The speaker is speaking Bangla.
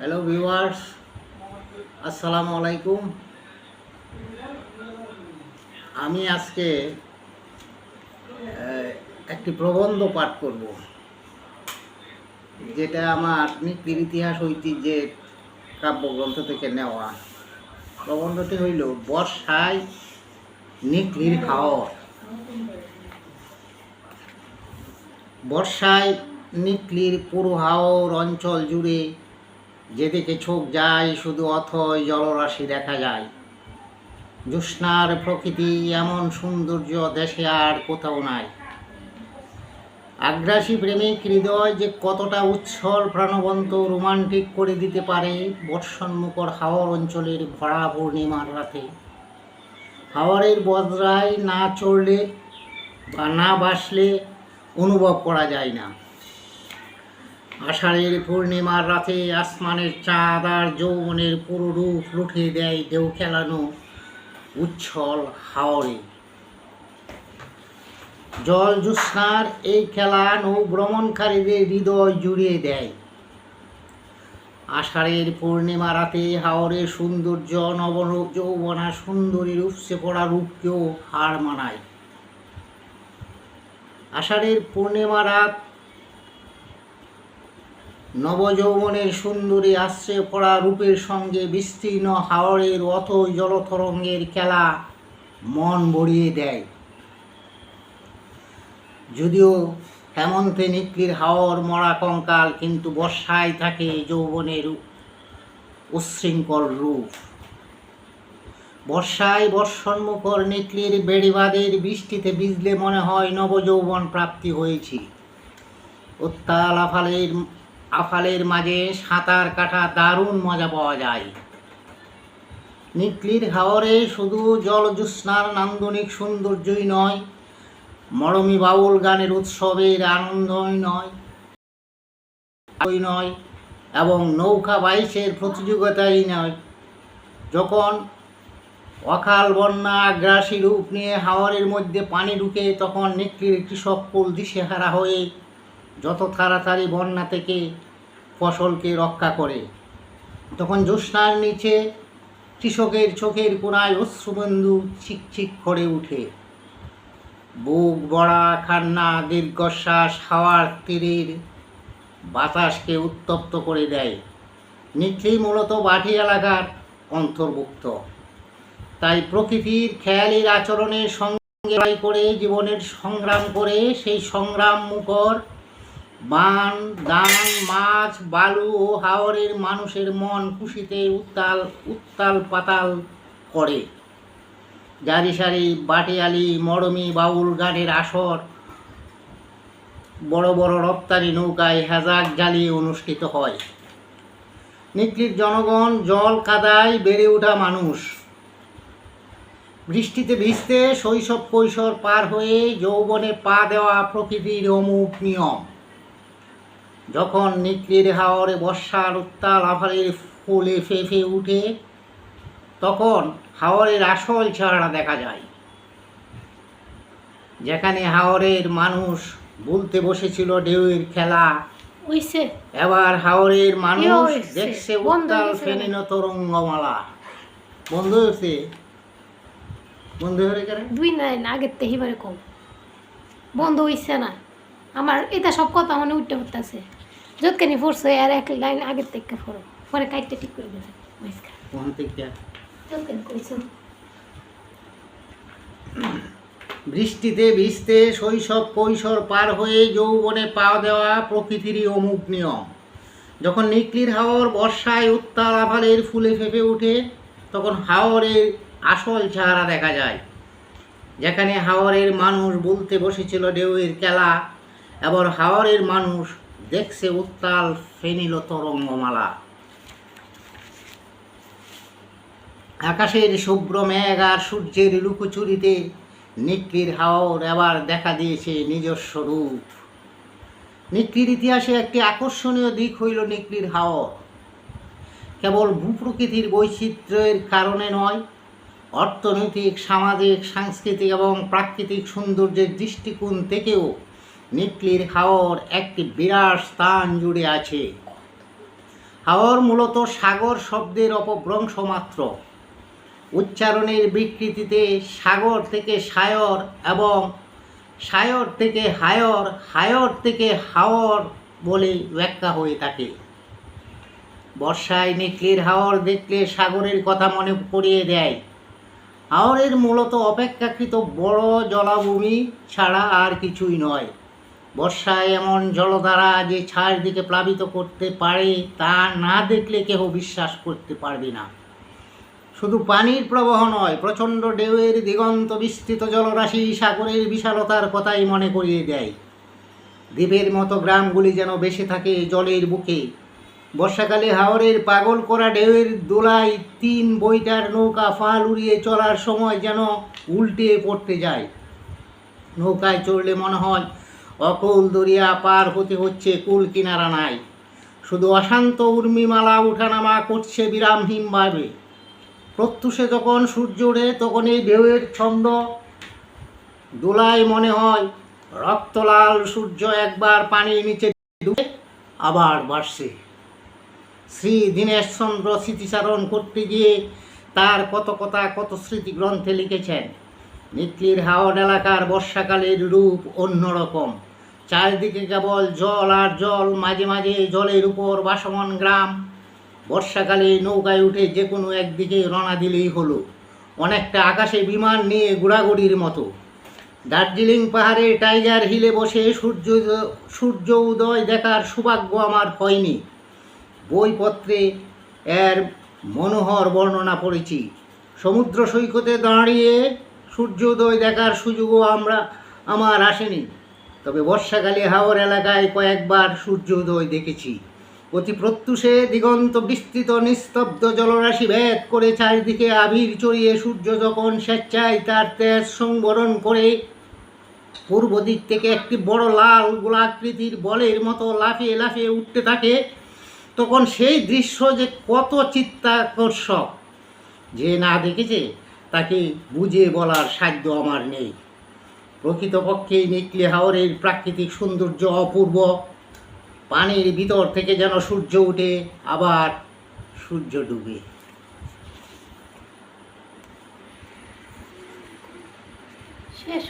হ্যালো ভিউয়ার্স আসসালামু আলাইকুম আমি আজকে একটি প্রবন্ধ পাঠ করব, যেটা আমার নিক্তির ইতিহাস, ঐতিহ্যের কাব্যগ্রন্থ থেকে নেওয়া। প্রবন্ধটি হইল, বর্ষায় নিকলির খাওয়ার। বর্ষায় নিকলির পুরো হাওর অঞ্চল জুড়ে যেদিকে চোখ যায়, শুধু অথই জলরাশি দেখা যায়। জ্যোৎস্নার প্রকৃতি এমন সৌন্দর্য দেশে আর কোথাও নাই। আগ্রাসী প্রেমিক হৃদয় যে কতটা উচ্ছল, প্রাণবন্ত, রোমান্টিক করে দিতে পারে বর্ষণমুখর হাওর অঞ্চলের ভরা পূর্ণিমার রাতে। হাওয়ারের বজ্রায় না চড়লে বা না বাসলে অনুভব করা যায় না। আষাঢ়ের পূর্ণিমার রাতে আসমানের চাঁদ আর যৌবনের পুরো রূপ লুঠে দেয় ঢেউ খেলানো উচ্ছল হাওরে। জল জ্যোৎস্নার এই খেলা নৌ ভ্রমণকারীদের হৃদয় জুড়িয়ে দেয়। আষাঢ়ের পূর্ণিমা রাতে হাওরের সৌন্দর্য নব যৌবনা, সুন্দরী উপসে পড়া রূপকেও হার মানায়। আষাঢ়ের পূর্ণিমা রাত নবযৌবনের সুন্দরী আশ্রয় পড়া রূপের সঙ্গে বিস্তীর্ণ হাওরের অথই জলতরঙ্গের খেলা মন ভরিয়ে দেয়। যদিও হেমন্তে নিকলির হাওর মরা কঙ্কাল কিন্তু বর্ষায় থাকে যৌবনের উচ্ছৃঙ্খল রূপ। বর্ষায় বর্ষণমুখর নিকলির বেড়িবাদের বৃষ্টিতে ভিজলে মনে হয় নবযৌবন প্রাপ্তি হয়েছি। উত্তাল আফালের আফালের মাঝে সাঁতার কাটা দারুণ মজা পাওয়া যায়। নিকলির হাওরে শুধু জলজ্যোৎস্নার নান্দনিক সৌন্দর্যই নয়, মরমী বাউল গানের উৎসবের আনন্দই নয় নয় এবং নৌকা বাইশের প্রতিযোগিতাই নয়। যখন অকাল বন্যা আগ্রাসী রূপ নিয়ে হাওয়ারের মধ্যে পানি ঢুকে তখন নিকলির কৃষক কুল দিশেহারা হয়ে তাড়াতাড়ি বন্যা থেকে ফসলকে রক্ষা করে, তখন জ্যোৎস্নার নিচে কৃষকের চোখের কোনায় অশ্রুবন্ধু ছিকছিক করে উঠে। বুক বড়া খান্না দীর্ঘশ্বাস, হাওয়ার তীরের বাতাসকে উত্তপ্ত করে দেয়। নিকলি মূলত বাটি এলাকার অন্তর্ভুক্ত। তাই প্রকৃতির খেয়ালির আচরণের সঙ্গে করে, জীবনের সংগ্রাম করে, সেই সংগ্রাম মুখর বান দান, মাছ, বালু ও হাওরের মানুষের মন খুশিতে উত্তাল উত্তাল পাতাল করে। জারি সারি বাটিয়ালি মরমি বাউল গানের আসর, বড় বড় রপ্তানি নৌকায় হেজাক জ্বালিয়ে অনুষ্ঠিত হয়। নিকলির জনগণ জল কাদায় বেড়ে ওঠা মানুষ। বৃষ্টিতে ভিজতে শৈশব কৈশোর পার হয়ে যৌবনে পা দেওয়া প্রকৃতির অমুক নিয়ম। যখন নিকলির হাওরে বর্ষার উত্তাল আভারের ফুলে ফেঁফে উঠে তখন হাওরের আসল চেহারা দেখা যায়। যেখানে হাওরের মানুষ বলতে বসেছিল ঢেউয়ের খেলা। এবার হাওরের মানুষ দেখছে উত্তাল ফেনিন তরঙ্গমালা বন্ধ হয়েছে? বন্ধ হয়ে গেলে দুই লাইন আগের থেকে কম। বন্ধ হইছে না। আমার এটা সব কথা মানে উঠতে উঠতেছে। যতখানি পড়ছে আর এক লাইন আগের থেকে পড়ো। পরে কাইটটা ঠিক করে দেবে। বৃষ্টিতে ভিজতে শৈশব কৈশোর পার হয়ে যৌবনে পা দেওয়া প্রকৃতিরই অমুক নিয়ম। যখন নিকলির হাওর বর্ষায় উত্তাল আভালের ফুলে ফেপে ওঠে তখন হাওরের আসল চেহারা দেখা যায়। যেখানে হাওরের মানুষ বলতে বসেছিল ঢেউয়ের খেলা এবার হাওরের মানুষ দেখছে উত্তাল ফেনিল তরঙ্গমালা আকাশের শুভ্র মেঘ আর সূর্যের লুকোচুরিতে নিকলির হাওর এবার দেখা দিয়েছে নিজস্ব রূপ। নিকলির ইতিহাসে একটি আকর্ষণীয় দিক হইল নিকলির হাওর। কেবল ভূপ্রকৃতির বৈচিত্র্যের কারণে নয়, অর্থনৈতিক, সামাজিক, সাংস্কৃতিক এবং প্রাকৃতিক সৌন্দর্যের দৃষ্টিকোণ থেকেও নিকলির হাওর একটি বিরাট স্থান জুড়ে আছে। হাওর মূলত সাগর শব্দের অপভ্রংশ মাত্র। উচ্চারণের বিকৃতিতে সাগর থেকে সায়র এবং সায়র থেকে হায়র হায়র থেকে হাওর বলে ব্যাখ্যা হয়ে থাকে। বর্ষায় নিকলির হাওর দেখলে সাগরের কথা মনে পড়িয়ে দেয়। হাওরের মূলত অপেক্ষাকৃত বড় জলাভূমি ছাড়া আর কিছুই নয়। বর্ষায় এমন জলধারা যে দিকে প্লাবিত করতে পারে, তা না দেখলে কেহ বিশ্বাস করতে পারবে না। শুধু পানির প্রবাহ নয়, প্রচণ্ড ঢেউয়ের দিগন্ত বিস্তৃত জলরাশি সাগরের বিশালতার কথাই মনে করিয়ে দেয়। দ্বীপের মতো গ্রামগুলি যেন বেসে থাকে জলের বুকে। বর্ষাকালে হাওরের পাগল করা ঢেউয়ের দোলায় তিন বইটার নৌকা ফাল উড়িয়ে চলার সময় যেন উল্টে পড়তে যায়। নৌকায় চড়লে মনে হয় অকুল দরিয়া পার হতে হচ্ছে কুল কিনারা নাই। শুধু অশান্ত উর্মিমালা উঠানামা করছে বিরামহীনভাবে প্রত্যুষে যখন সূর্য ওঠে, তখন এই ঢেউয়ের ছন্দ। দোলায় মনে হয়, রক্তলাল সূর্য একবার পানির নিচে ডুবে আবার বাড়ছে। শ্রী দীনেশচন্দ্র স্মৃতিচারণ করতে গিয়ে তার কত কথা, কত স্মৃতি গ্রন্থে লিখেছেন, নিকলির হাওড় এলাকার বর্ষাকালের রূপ অন্যরকম। চারিদিকে কেবল জল আর জল, মাঝে মাঝে জলের উপর বাসমান গ্রাম। বর্ষাকালে নৌকায় উঠে যে কোনো একদিকে রওনা দিলেই হলো। অনেকটা আকাশে বিমান নিয়ে ঘোরাঘুরির মতো। দার্জিলিং পাহাড়ে টাইগার হিলে বসে সূর্য সূর্য উদয় দেখার সৌভাগ্য আমার হয়নি। বইপত্রে এর মনোহর বর্ণনা পড়েছি। সমুদ্র সৈকতে দাঁড়িয়ে সূর্যোদয় দেখার সুযোগও আমরা, আমার আসেনি। তবে বর্ষাকালে হাওর এলাকায় কয়েকবার সূর্যোদয় দেখেছি। অতি প্রত্যুষে দিগন্ত বিস্তৃত নিস্তব্ধ জলরাশি ভেদ করে চারিদিকে আবির চড়িয়ে সূর্য যখন স্বেচ্ছায় তার তেজ সংবরণ করে, পূর্ব দিক থেকে একটি বড় লাল গোলাকৃতির বলের মতো লাফিয়ে লাফিয়ে উঠতে থাকে, তখন সেই দৃশ্য যে কত চিত্তাকর্ষক, যে না দেখেছে, তাকে বুঝে বলার সাধ্য আমার নেই। প্রকৃতপক্ষেই নিকলি হাওরের প্রাকৃতিক সৌন্দর্য অপূর্ব। পানির ভিতর থেকে যেন সূর্য উঠে, আবার সূর্য ডুবে।